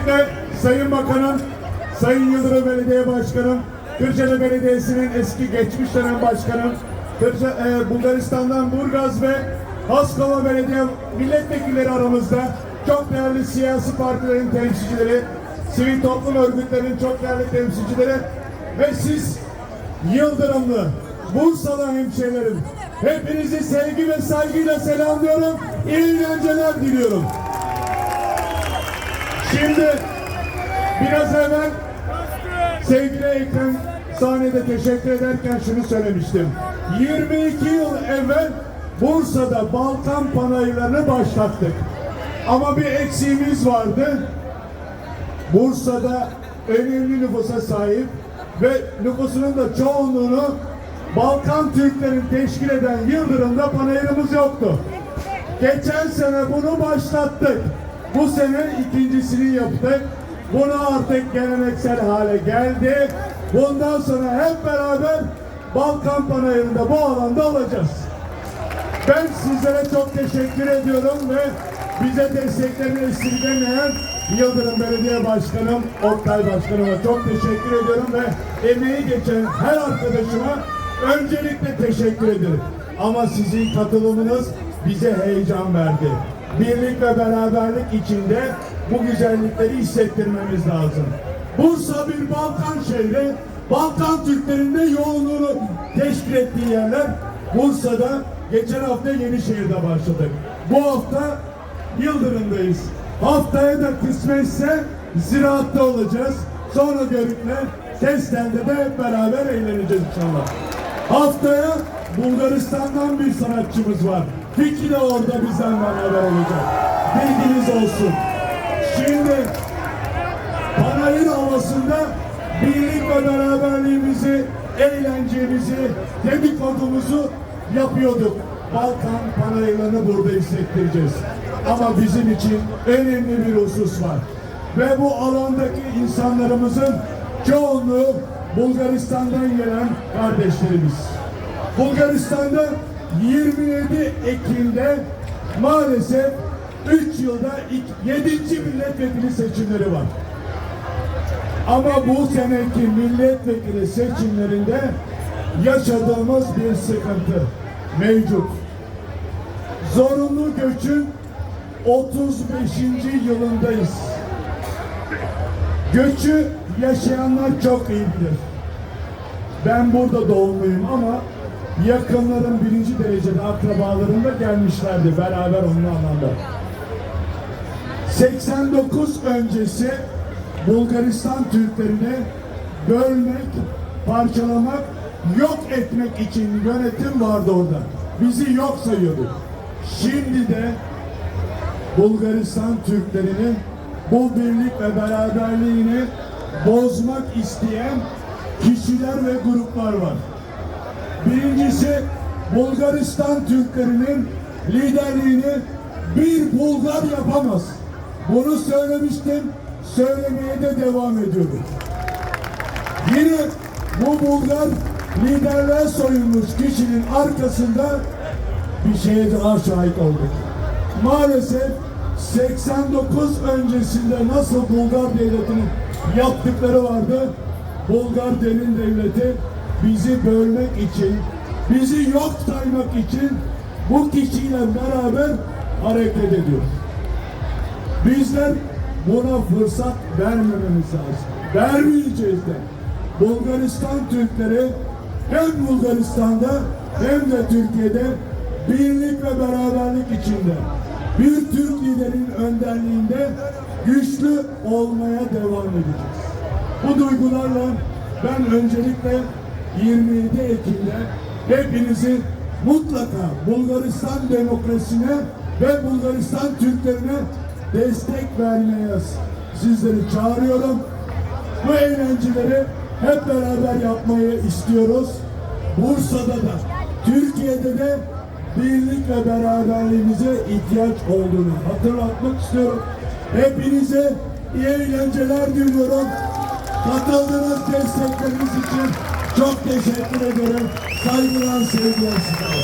Öncelikle Sayın Bakanım, Sayın Yıldırım Belediye Başkanım, Kırşehir Belediyesi'nin eski geçmiş dönem başkanım, Kırşehir, e, Bulgaristan'dan Burgaz ve Haskova Belediye milletvekilleri aramızda çok değerli siyasi partilerin temsilcileri, sivil toplum örgütlerinin çok değerli temsilcileri ve siz Yıldırımlı, Bursalı hemşehrilerim. Hepinizi sevgi ve saygıyla selamlıyorum. İyi eğlenceler diliyorum. Şimdi biraz evvel sevgili Ekrem sahnede teşekkür ederken şunu söylemiştim. 22 yıl evvel Bursa'da Balkan panayırlarını başlattık. Ama bir eksiğimiz vardı. Bursa'da önemli nüfusa sahip ve nüfusunun da çoğunluğunu Balkan Türklerin teşkil eden Yıldırım'da panayırımız yoktu. Geçen sene bunu başlattık. Bu sene ikincisini yaptık. Bunu artık geleneksel hale geldi. Bundan sonra hep beraber Balkan Panayırı'nda bu alanda olacağız. Ben sizlere çok teşekkür ediyorum ve bize desteklerini esirgemeyen Yıldırım Belediye Başkanım, Oktay Başkanıma çok teşekkür ediyorum ve emeği geçen her arkadaşıma öncelikle teşekkür ederim. Ama sizin katılımınız bize heyecan verdi. Birlik ve beraberlik içinde bu güzellikleri hissettirmemiz lazım. Bursa bir Balkan şehri, Balkan Türklerinde yoğunluğunu teşkil ettiği yerler. Bursa'da geçen hafta Yenişehir'de başladık. Bu hafta Yıldırım'dayız. Haftaya da kısmetse ziraatta olacağız. Sonra Görük'le Kesten'de de hep beraber eğleneceğiz inşallah. Haftaya Bulgaristan'dan bir sanatçımız var. Fikri orada bizden beraber olacak. Bilginiz olsun. Şimdi Panayır havasında birlik ve beraberliğimizi, eğlencemizi, dedikodumuzu yapıyorduk. Balkan panayırlarını burada hissettireceğiz. Ama bizim için önemli bir husus var. Ve bu alandaki insanlarımızın çoğunluğu Bulgaristan'dan gelen kardeşlerimiz. Bulgaristan'da 27 Ekim'de maalesef 3 yılda 7. milletvekili seçimleri var. Ama bu seneki milletvekili seçimlerinde yaşadığımız bir sıkıntı mevcut. Zorunlu göçün 35. yılındayız. Göçü yaşayanlar çok iyi bilir. Ben burada doğumluyum ama yakınlarım birinci derecede akrabalarım da gelmişlerdi beraber onun anlamda. 89 öncesi Bulgaristan Türklerini bölmek, parçalamak, yok etmek için yönetim vardı orada. Bizi yok sayıyordu. Şimdi de Bulgaristan Türklerini bu birlik ve beraberliğini bozmak isteyen kişiler ve gruplar var. Birincisi Bulgaristan Türklerinin liderliğini bir Bulgar yapamaz. Bunu söylemiştim, söylemeye de devam ediyorum. Yine bu Bulgar liderliğe soyulmuş kişinin arkasında bir şeye daha şahit olduk. Maalesef 89 öncesinde nasıl Bulgar devletinin yaptıkları vardı. Bulgar derin devleti bizi bölmek için, bizi yok saymak için bu kişiyle beraber hareket ediyor. Bizler buna fırsat vermememiz lazım. Vermeyeceğiz de. Bulgaristan Türkleri hem Bulgaristan'da hem de Türkiye'de birlik ve beraberlik içinde bir Türk liderin önderliğinde güçlü olmaya devam edeceğiz. Bu duygularla ben öncelikle 27 Ekim'de hepinizi mutlaka Bulgaristan demokrasine ve Bulgaristan Türklerine destek vermeye sizleri çağırıyorum. Bu eğlenceleri hep beraber yapmayı istiyoruz. Bursa'da da, Türkiye'de de birlik ve beraberliğimize ihtiyaç olduğunu hatırlatmak istiyorum. Hepinize iyi eğlenceler diliyorum. Katıldığınız destekleriniz için çok teşekkür ederim. Saygılar, sevgiler.